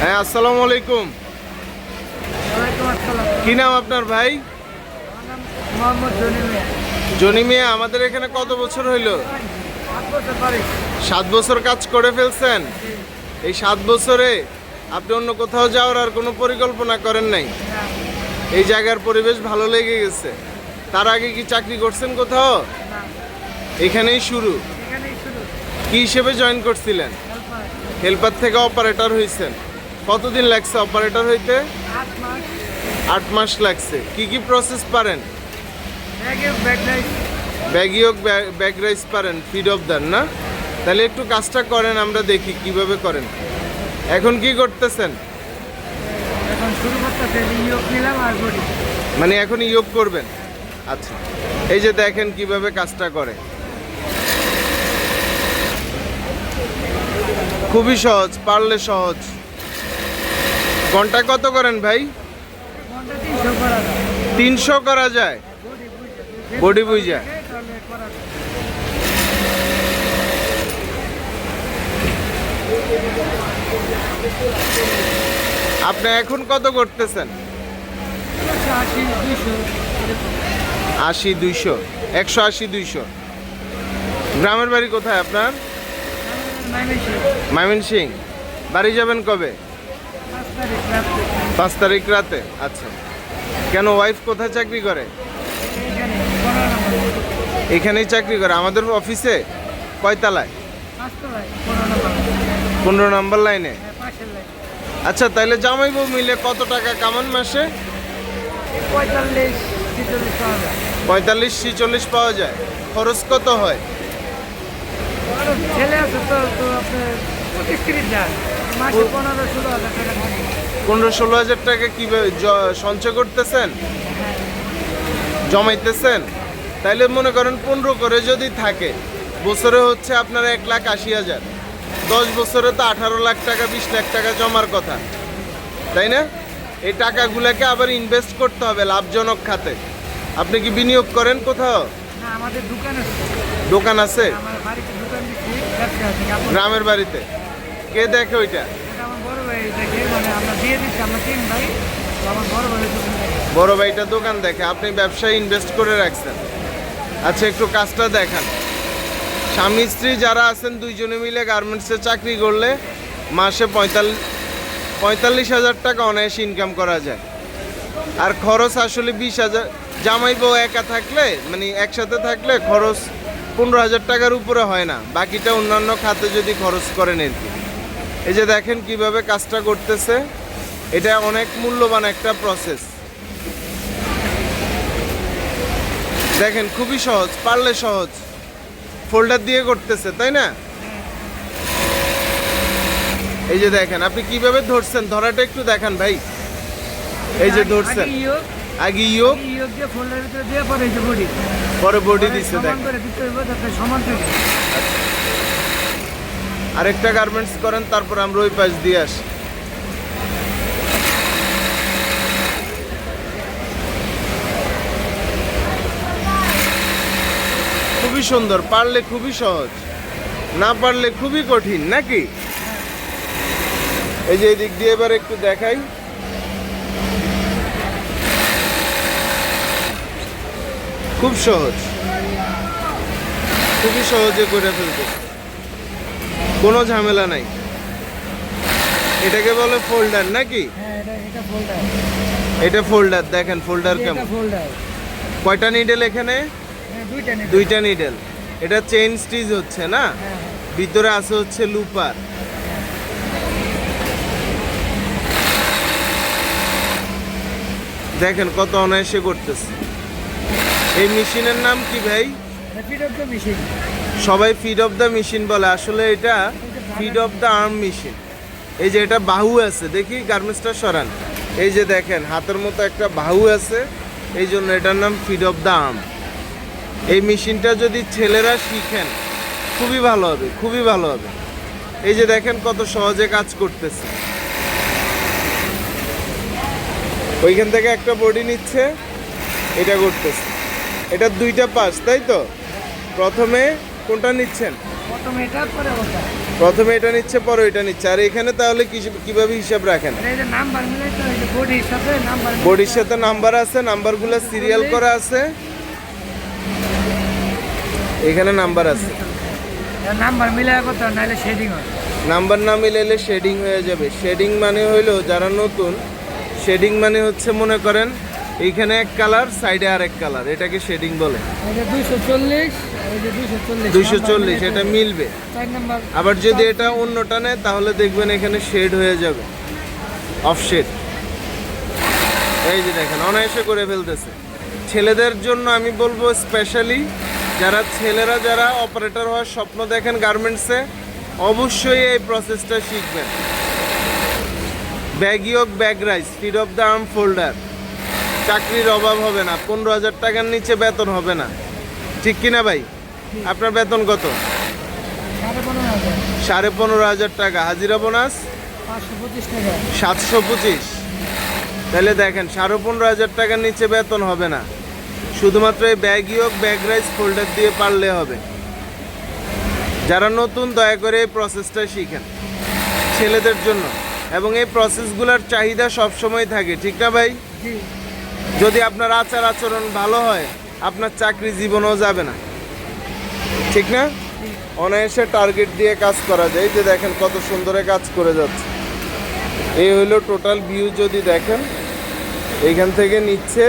হ্যাঁ আসসালামু আলাইকুম। কি নাম আপনার ভাই? জনি মিয়া। আমাদের এখানে কত বছর হইল? সাত বছর কাজ করে ফেলছেন? এই সাত বছরে আপনি অন্য কোথাও যাওয়ার আর কোনো পরিকল্পনা করেন নাই? এই জায়গার পরিবেশ ভালো লেগে গেছে। তার আগে কি চাকরি করছেন কোথাও? এখানেই শুরু। কি হিসেবে জয়েন করছিলেন? হেল্পার। থেকে অপারেটর হয়েছেন কতদিন লাগছে অপারেটর হইতে? আট মাস। লাগছে। কি কি প্রসেস পারেন? ব্যাগিও ব্যাগ রাইস পারেন ফিড অফ দেন না? তাহলে একটু কাজটা করেন আমরা দেখি কীভাবে করেন। এখন কি করতেছেন? এখন শুরু নিলাম আর মানে এখন ইয়োগ করবেন? আচ্ছা। এই যে দেখেন কীভাবে কাজটা করে। খুবই সহজ পারলে সহজ। ঘণ্টা কত করেন ভাই? তিনশো করা যায়। বডি বুঝে। আপনি এখন কত করতেছেন? আশি দুইশো। একশো আশি দুইশো। গ্রামের বাড়ি কোথায় আপনার? মাইমিন সিং। বাড়ি যাবেন কবে? পাঁচ তারিখ রাতে? আচ্ছা। কেন ওয়াইফ কোথায় চাকরি করে? এখানেই চাকরি করে। আমাদের অফিসে কয়তালায়? পনেরো নম্বর লাইনে আচ্ছা তাইলে জামাই বউ মিলে কত টাকা কামান মাসে? পঁয়তাল্লিশ, ছিচল্লিশ পাওয়া যায়। খরচ কত হয়? পনেরো ষোলো হাজার টাকা কীভাবে সঞ্চয় করতেছেন? জমাইতেছেন? তাইলে মনে করেন পনেরো করে যদি থাকে বছরে হচ্ছে আপনার এক লাখ আশি হাজার। দশ বছরে তো আঠারো লাখ টাকা বিশ লাখ টাকা জমার কথা। তাই না? এই টাকাগুলোকে আবার ইনভেস্ট করতে হবে লাভজনক খাতে। আপনি কি বিনিয়োগ করেন কোথাও? আমাদের দোকান আছে। দোকান গ্রামের বাড়িতে? কে দেখে ওইটা? বড় ভাই দেখে মানে বড় ভাইটা দোকান দেখে আপনি ব্যবসায় ইনভেস্ট করে রাখছেন। আচ্ছা একটু কাজটা দেখান। স্বামী স্ত্রী যারা আছেন দুইজনে মিলে গার্মেন্টসে চাকরি করলে মাসে পঁয়তাল্লিশ পঁয়তাল্লিশ হাজার টাকা অনায়াসে ইনকাম করা যায়। আর খরচ আসলে বিশ হাজার জামাই বউ একা থাকলে মানে একসাথে থাকলে খরচ পনেরো হাজার টাকার উপরে হয় না। বাকিটা অন্যান্য খাতে যদি খরচ করেন আর কি। এই যে দেখেন কীভাবে কাজটা করতেছে। এটা অনেক মূল্যবান একটা প্রসেস দেখেন খুবই সহজ পারলে সহজ। ফোল্ডার দিয়ে করতেছে তাই না? এই যে দেখেন আপনি কীভাবে ধরছেন? ধরাটা একটু দেখান ভাই। এই যে ধরছেন। আগে ইয়োগ। আগে ইয়োগ ইয়োগ দিয়ে ফোল্ডার ভিতরে দিয়ে পরে বডি। পরে বডি দিচ্ছে দেখেন করে দিতে হবে যাতে সমান থাকে আরেকটা গার্মেন্টস করেন, তারপর আমরা ওই পাশ দিয়ে আসি। খুবই সুন্দর, পারলে খুবই সহজ, না পারলে খুবই কঠিন, নাকি? এই যে দিক দিয়ে এবার একটু দেখাই। খুব সহজ, খুবই সহজে করে ফেলতে কোনো ঝামেলা নাই। এটাকে বলে ফোল্ডার নাকি? হ্যাঁ এটা ফোল্ডার দেখেন ফোল্ডার কেমন। কয়টা নিডেল এখানে? হ্যাঁ দুইটা নিডেল এটা চেইন স্টিচ হচ্ছে না? হ্যাঁ ভিতরে আছে হচ্ছে লুপার দেখেন কত অনায়াসে করতেছে। এই মেশিনের নাম কি ভাই? মেশিন সবাই ফিড অফ দ্য মেশিন বলে। আসলে এটা feed of the arm machine এই যে এটা বাহু আছে, দেখি গার্মেন্টসটা সরান। এই যে দেখেন, হাতের মতো একটা বাহু আছে, এই জন্য এটার নাম ফিড অফ দ্য আর্ম এই মেশিনটা যদি ছেলেরা শিখেন, খুবই ভালো হবে, খুবই ভালো হবে। এই যে দেখেন কত সহজে কাজ করতেছে। ওইখান থেকে একটা বডি নিচ্ছে, এটা করতেছে। এটা দুইটা পাস তাই তো? প্রথমে কোনটা নিচ্ছেন? প্রথমে এটা পরে ওটা। প্রথমে এটা নিচ্ছে পরে এটা নিচ্ছে। আর এখানে তাহলে কীভাবে হিসাব রাখেন? বডির সাথে নাম্বার আছে নাম্বারগুলো সিরিয়াল করা আছে। এখানে নাম্বার আছে। নাম্বার মিলে কত নাহলে শেডিং হয়। নাম্বার না মিলাইলে শেডিং হয়ে যাবে। শেডিং মানে হইল যারা নতুন শেডিং মানে হচ্ছে মনে করেন এইখানে এক কালার সাইডে আর এক কালার। এটাকে শেডিং বলে। দুইশো চল্লিশ দুইশো চল্লিশ এটা মিলবে। আবার যদি এটা অন্যটা নেয় তাহলে দেখবেন এখানে শেড হয়ে যাবে। Off shade. এই যে দেখেন অনায়াসে করে ফেলতেছে। ছেলেদের জন্য আমি বলব স্পেশালি যারা ছেলেরা যারা অপারেটর হওয়ার স্বপ্ন দেখেন গার্মেন্টসে অবশ্যই এই প্রসেসটা শিখবেন। ব্যাগি হোক bag rice feed of the arm folder চাকরির অভাব হবে না পনেরো হাজার টাকার নিচে বেতন হবে না। ঠিক কিনা ভাই? আপনার বেতন কত? সাড়ে পনেরো হাজার। টাকা। হাজিরা বোনাস? সাতশো পঁচিশ। তাহলে দেখেন সাড়ে পনেরো হাজার টাকার নিচে বেতন হবে না। শুধুমাত্র এই ব্যাগই হোক ব্যাগ রাইস ফোল্ডার দিয়ে পারলে হবে। যারা নতুন দয়া করে এই প্রসেসটা শিখেন। ছেলেদের জন্য। এবং এই প্রসেসগুলোর চাহিদা সবসময় থাকে ঠিক না ভাই? যদি আপনার আচার আচরণ ভালো হয় আপনার চাকরি জীবনেও যাবে না। ঠিক না? অনায়াসে টার্গেট দিয়ে কাজ করা যায়। যে দেখেন কত সুন্দরে কাজ করে যাচ্ছে। এই হলো টোটাল ভিউ যদি দেখেন, এইখান থেকে নিচ্ছে,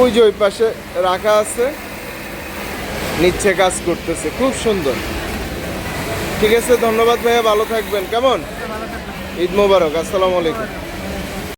ওই যে ওই পাশে রাখা আছে, নিচ্ছে কাজ করতেছে। খুব সুন্দর। ঠিক আছে, ধন্যবাদ ভাইয়া, ভালো থাকবেন। কেমন? ঈদ মোবারক, আসসালামু আলাইকুম।